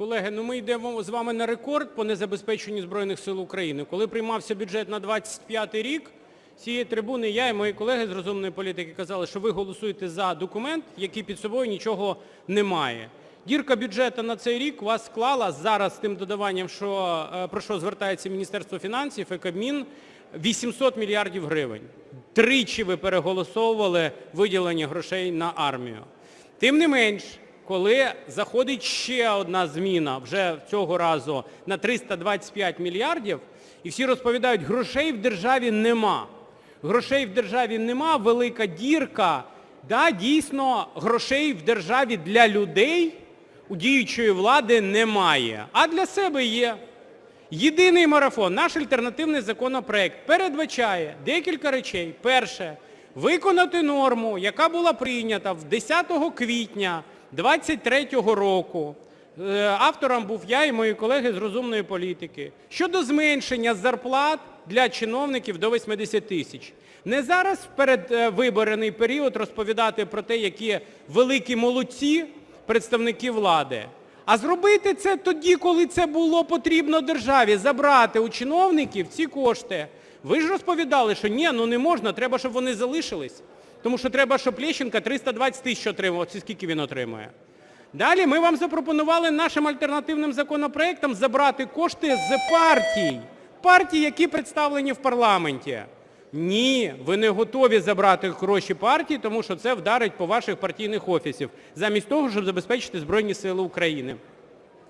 Колеги, ну ми йдемо з вами на рекорд по незабезпеченню Збройних сил України. Коли приймався бюджет на 25 рік, з цієї трибуни я і мої колеги з розумної політики казали, що ви голосуєте за документ, який під собою нічого не має. Дірка бюджету на цей рік вас склала зараз з тим додаванням, що, е, про що звертається Міністерство фінансів і Кабмін, 800 мільярдів гривень. Тричі ви переголосовували виділення грошей на армію. Тим не менш, коли заходить ще одна зміна, вже цього разу на 325 мільярдів, і всі розповідають, грошей в державі нема. Грошей в державі нема, велика дірка. Да, дійсно, грошей в державі для людей у діючої влади немає, а для себе є. Єдиний марафон, наш альтернативний законопроект передбачає декілька речей. Перше, виконати норму, яка була прийнята в 10 квітня 2023 року. Е, Автором був я і мої колеги з розумної політики. Щодо зменшення зарплат для чиновників до 80 тисяч. Не зараз в передвиборний період розповідати про те, які великі молодці представники влади. А зробити це тоді, коли це було потрібно державі, забрати у чиновників ці кошти. Ви ж розповідали, що ні, ну не можна, треба, щоб вони залишились. Тому що треба, щоб Лещенко 320 тисяч отримував, це скільки він отримує. Далі ми вам запропонували нашим альтернативним законопроектом забрати кошти з партій, партій, які представлені в парламенті. Ні, ви не готові забрати гроші партії, тому що це вдарить по ваших партійних офісів, замість того, щоб забезпечити Збройні Сили України.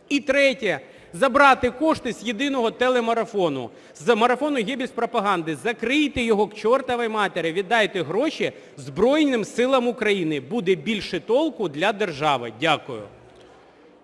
І третє, забрати кошти з єдиного телемарафону, з марафону «Є без пропаганди». Закрийте його к чортовій матері, віддайте гроші Збройним силам України. Буде більше толку для держави. Дякую.